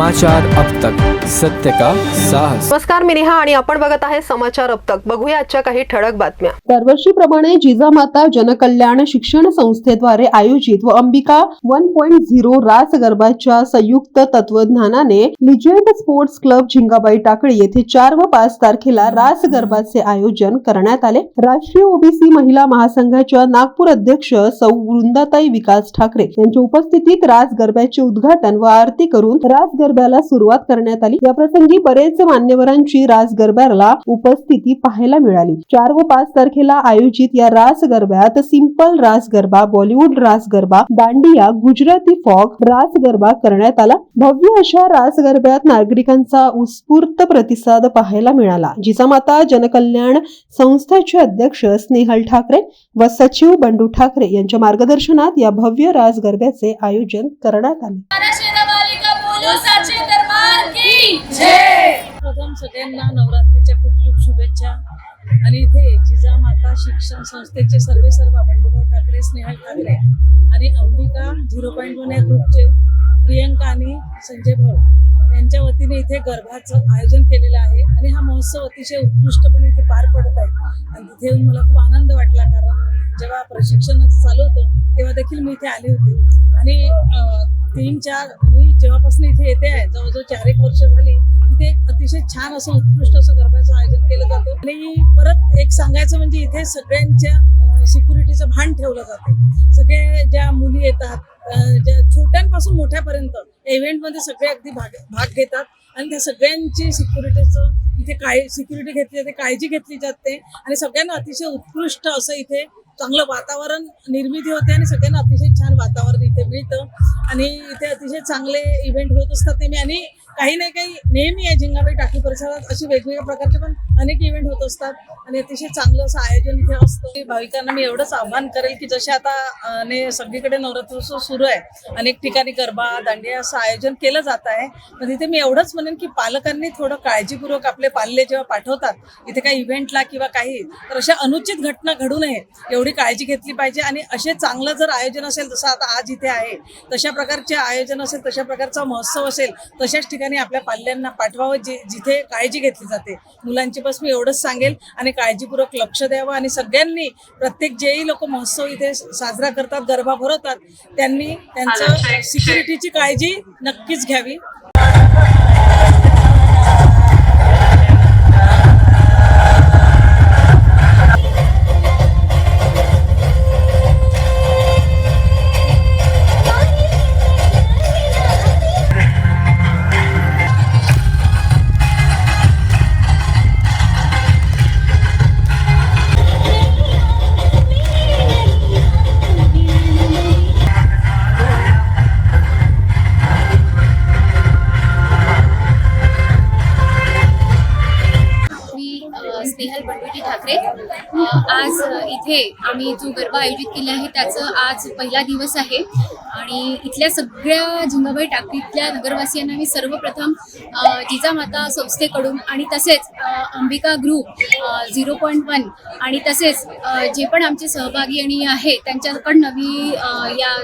समाचार अब तक। सत्य का साहस। नमस्कार मी नेहा आणि आपण बघत आहे समाचार अब तक. बघूया आजच्या काही ठळक बातम्या. दरवर्षीप्रमाणे जिजामाता जनकल्याण शिक्षण संस्थेद्वारे आयोजित व Ambika one point zero Raas गरबाच्या संयुक्त तत्वज्ञानाने legend sports club Zingabai Takli येथे चार व पाच तारखेला रास गरबाचे आयोजन करण्यात आले. राष्ट्रीय ओबीसी महिला महासंघाच्या नागपूर अध्यक्ष सौ वृंदाताई विकास ठाकरे यांच्या उपस्थितीत रास गरब्याचे उद्घाटन व आरती करून रास गरब्याला सुरुवात करण्यात आली. या प्रसंगी बरेच मान्यवरांची रास गरब्याला उपस्थिती पाहायला मिळाली. चार व पाच तारखेला आयोजित या रास गरब्यात सिंपल रास गरबा बॉलिवूड रास गरबा दांडिया गुजराती फॉग रास गरबा करण्यात आला. भव्य अशा रास गरब्यात नागरिकांचा उत्स्फूर्त प्रतिसाद पाहायला मिळाला जिजामाता जनकल्याण संस्थेचे अध्यक्ष स्नेहल ठाकरे व सचिव बंडू ठाकरे यांच्या मार्गदर्शनात या भव्य रास गरब्याचे आयोजन करण्यात आले. का बोलो साचे दरबार की जय! प्रथम सगळ्यांना नवरात्रीच्या खूप खूप शुभेच्छा. आणि इथे जिजामाता शिक्षण संस्थेचे सर्वे सर्व बंडूभाऊ ठाकरे स्नेहल ठाकरे आणि अंबिका झिरो पॉईंट वन या ग्रुपचे प्रियंका आणि संजय भाऊ यांच्या वतीने इथे गर्भाचं आयोजन केलेलं आहे. आणि हा महोत्सव अतिशय उत्कृष्टपणे इथे पार पडत आहे. आणि तिथे येऊन मला खूप आनंद वाटला कारण जेव्हा प्रशिक्षण चालू होतं तेव्हा देखील मी इथे आले होते. आणि तीन चार जेव्हापासून इथे येते आहे जवळजवळ चार एक वर्ष झाली इथे अतिशय छान असं उत्कृष्ट असं गरब्याचं आयोजन केलं जातं. आणि परत एक सांगायचं म्हणजे इथे सगळ्यांच्या सिक्युरिटीचं भान ठेवलं जातं. सगळे ज्या मुली येतात ज्या छोट्यांपासून मोठ्यापर्यंत इव्हेंटमध्ये सगळे अगदी भाग भाग घेतात. आणि त्या सगळ्यांची सिक्युरिटीचं इथे काय सिक्युरिटी घेतली जाते काळजी घेतली जाते. आणि सगळ्यांना अतिशय उत्कृष्ट असं इथे चांगलं वातावरण निर्मिती होते आणि सगळ्यांना अतिशय छान वातावरण इथे मिळतं. आणि इथे अतिशय चांगले इव्हेंट होत असतात ते मी आणि काही नाही काही नेहमी आहे झिंगाबाई टाकी परिसरात. असे वेगवेगळ्या प्रकारचे पण अनेक इव्हेंट होत असतात आणि अतिशय चांगलं असं आयोजन इथे असतं. भाविकांना मी एवढंच आव्हान करेल की जसे आता ने सगळीकडे नवरात्रोत्सव सुरू आहे अनेक ठिकाणी गरबा दांडिया असं आयोजन केलं जात आहे. पण तिथे मी एवढंच म्हणेन की पालकांनी थोडं काळजीपूर्वक आपले पाल्य जेव्हा पाठवतात इथे काही इव्हेंटला किंवा काही तर अशा अनुचित घटना घडू नये एवढी काळजी घेतली पाहिजे. आणि असे चांगलं जर आयोजन असेल जसं आता आज इथे आहे तशा प्रकारचे आयोजन असेल तशा प्रकारचा महोत्सव असेल तशाच ठिकाणी आपल्या पाल्यांना पाठवावं जे जिथे काळजी घेतली जाते. मुलांची बस मी एवढंच सांगेल आणि काळजीपूर्वक लक्ष द्यावं आणि सगळ्यांनी प्रत्येक जेही लोक महोत्सव इथे साजरा करतात गरबा भरवतात त्यांनी त्यांचं सिक्युरिटीची काळजी नक्कीच घ्यावी. स्नेहल बंडुटी ठाकरे. आज इथे आम्ही जो गरबा आयोजित केला आहे त्याचं आज पहिला दिवस आहे. आणि इथल्या सगळ्या झिंगाबाई टाकीतल्या नगरवासियांना मी सर्वप्रथम जिजामाता संस्थेकडून आणि तसेच Ambika group zero point one आणि तसेच जे पण आमचे सहभागी आणि आहे त्यांच्याकडनं मी या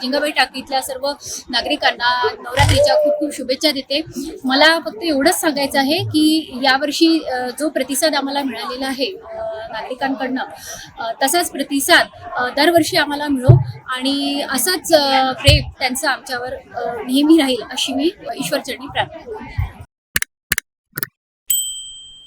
जिंगाबाई झिंगाबाई टाकीतल्या सर्व नागरिकांना नवरात्रीच्या खूप खूप शुभेच्छा देते. मला फक्त एवढंच सांगायचं आहे की यावर्षी जो प्रतिसाद आम्हाला मिळालेला आहे नागरिकांकडनं. तसाच प्रतिसाद दरवर्षी आम्हाला मिळो आणि असाच प्रेम त्यांचं आमच्यावर नेहमी राहील अशी मी ईश्वरचरणी प्रार्थना